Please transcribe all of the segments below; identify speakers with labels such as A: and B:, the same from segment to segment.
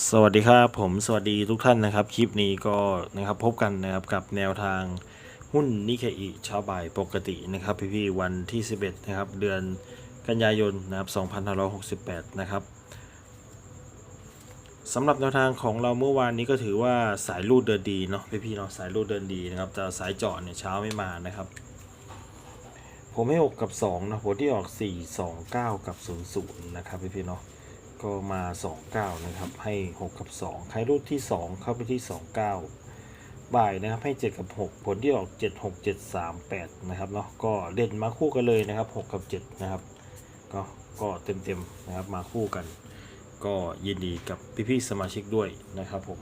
A: สวัสดีครับผมสวัสดีทุกท่านนะครับ คลิปนี้ก็นะครับพบกันนะครับกับแนวทางหุ้นนิเคอิเช้าบ่ายปกตินะครับ พี่ๆวันที่ 11 นะครับ เดือนกันยายนนะครับ2568 นะครับสำหรับแนวทางของเราเมื่อวานนี้ก็ถือว่าสายรูดเดินดีเนาะพี่ๆเนาะสายรูดเดินดีนะครับแต่สายเจาะเนี่ยเช้าไม่มานะครับ ผมให้ 6 กับ 2 นะผลที่ออก 4 2 9 กับ 00 นะครับพี่ๆเนาะ ก็มา 29 นะครับ ให้ 6 กับ 2 ใครรูดที่ 2 เข้าไปที่ 29 บ่ายนะครับให้ 7 กับ 6 ผลที่ออก 7 6 7 3 8 นะครับเนาะก็เด่นมาคู่กันเลยนะครับ 6 กับ 7 นะครับ ก็ก็เต็มๆนะครับมาคู่กัน ก็ยินดีกับพี่ๆสมาชิกด้วยนะครับผม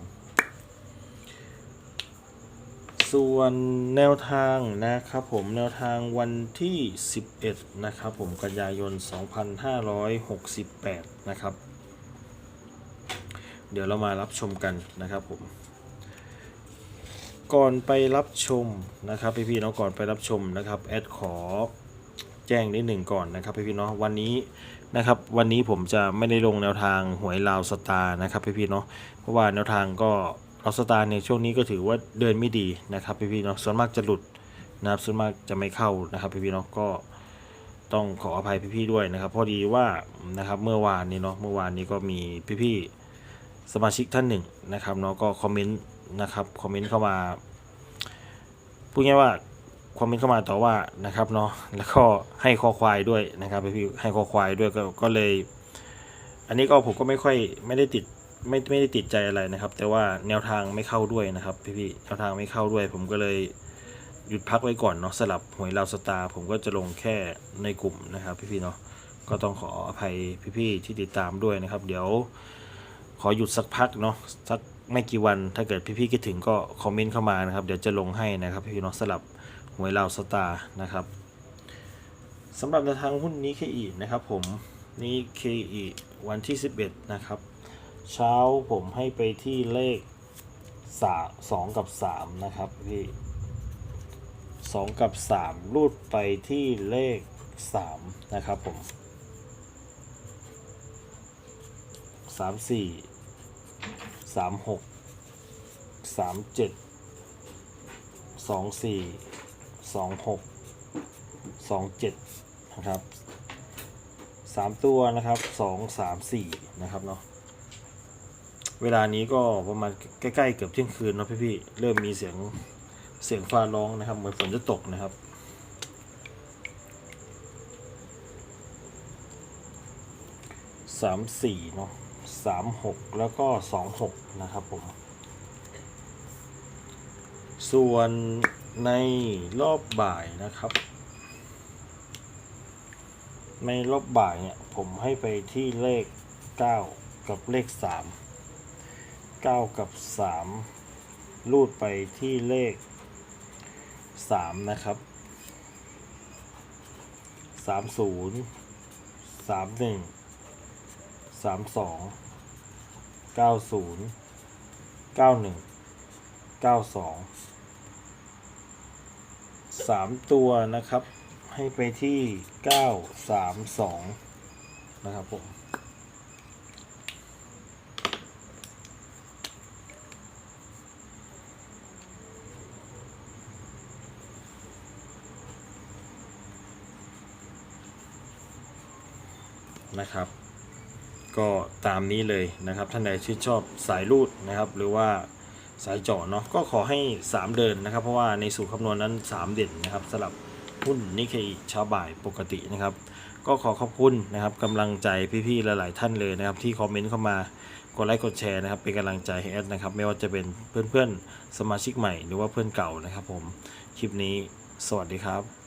A: ส่วนแนวทางนะครับผมแนวทางวันที่ 11 นะครับผมกันยายน 2568 นะครับ เดี๋ยวเรามารับชมกันนะครับผม ก่อนไปรับชมนะครับพี่ๆเนาะก่อนไปรับชมนะครับแอดขอแจ้งนิดหนึ่งก่อนนะครับพี่ๆเนาะวันนี้นะครับวันนี้ผมจะไม่ได้ลงแนวทางหวยลาวสตาร์นะครับพี่ๆเนาะเพราะว่าแนวทางก็ ลาวสตาร์ในช่วงนี้ก็ถือว่าเดินไม่ดีนะครับพี่ๆเนาะส่วนมากจะหลุดนะครับส่วนมากจะไม่เข้านะครับพี่ๆเนาะก็ต้องขออภัยพี่ๆด้วยนะครับพอดีว่านะครับเมื่อวานนี้เนาะเมื่อวานนี้ก็มีพี่ๆสมาชิกท่านหนึ่งนะครับเนาะก็คอมเมนต์นะครับคอมเมนต์เข้ามาพูดง่ายว่าคอมเมนต์เข้ามาต่อว่านะครับเนาะแล้วก็ให้คอควายด้วยนะครับพี่ๆให้คอควายด้วยก็ก็เลย อันนี้ก็ผมก็ไม่ค่อยไม่ได้ติด ไม่ไม่ได้ติดใจอะไรนะครับ แต่ว่าแนวทางไม่เข้าด้วยนะครับพี่ๆแนวทางไม่เข้าด้วย ผมก็เลยหยุดพักไว้ก่อนเนาะสลับหวยลาวสตาร์ผมก็จะลงแค่ในกลุ่มนะครับ พี่ๆเนาะก็ต้องขออภัยพี่ๆที่ติดตามด้วยนะครับ เดี๋ยว ขอหยุดสักพักเนาะสักไม่กี่วันถ้าเกิดพี่ๆคิดถึงก็คอมเมนต์เข้ามานะครับ เดี๋ยวจะลงให้นะครับพี่ๆเนาะสลับหวยลาวสตาร์นะครับสำหรับแนวทางหุ้นนี้เคอีนะครับผมนี่เคอีวันที่ 11 นะครับ เช้าผมให้ไปที่เลขสาสองกับสามนะครับพี่สองกับสามรูดไปที่เลขสามนะครับผมสามสี่สามหกสามเจ็ดสองสี่สองหกสองเจ็ดนะครับสามตัวนะครับสองสามสี่นะครับเนาะ เวลานี้ก็ประมาณใกล้ๆเกือบเที่ยงคืนเนาะพี่ๆเริ่มมีเสียงเสียงฟ้าร้องนะครับ เหมือนฝนจะตกนะครับ สามสี่เนาะสามหกแล้วก็สองหกนะครับผม ส่วนในรอบบ่ายนะครับ ในรอบบ่ายเนี่ย ผมให้ไปที่เลขเก้ากับเลขสาม เก้ากับสามรูดไปที่เลขสามนะครับสามศูนย์สามหนึ่งสามสองเก้าศูนย์เก้าหนึ่งเก้าสองสามตัวนะครับ ให้ไปที่เก้าสามสองนะครับผม นะครับ ก็ตามนี้เลยนะครับ ท่านใดชื่นชอบสายรูดนะครับ หรือว่าสายเจาะเนาะก็ขอให้ 3 เดินนะครับ เพราะว่าในสูตรคำนวณนั้น 3 เด่นนะครับสำหรับหุ้นนิเคอิเช้าบ่ายปกตินะครับ ก็ขอขอบคุณนะครับกำลังใจพี่ๆหลาย ๆ ท่านเลยนะครับ ที่คอมเมนต์เข้ามากดไลค์กดแชร์นะครับเป็นกำลังใจให้แอดนะครับ ไม่ว่าจะเป็นเพื่อนๆสมาชิกใหม่หรือว่าเพื่อนเก่านะครับ ผมคลิปนี้สวัสดีครับ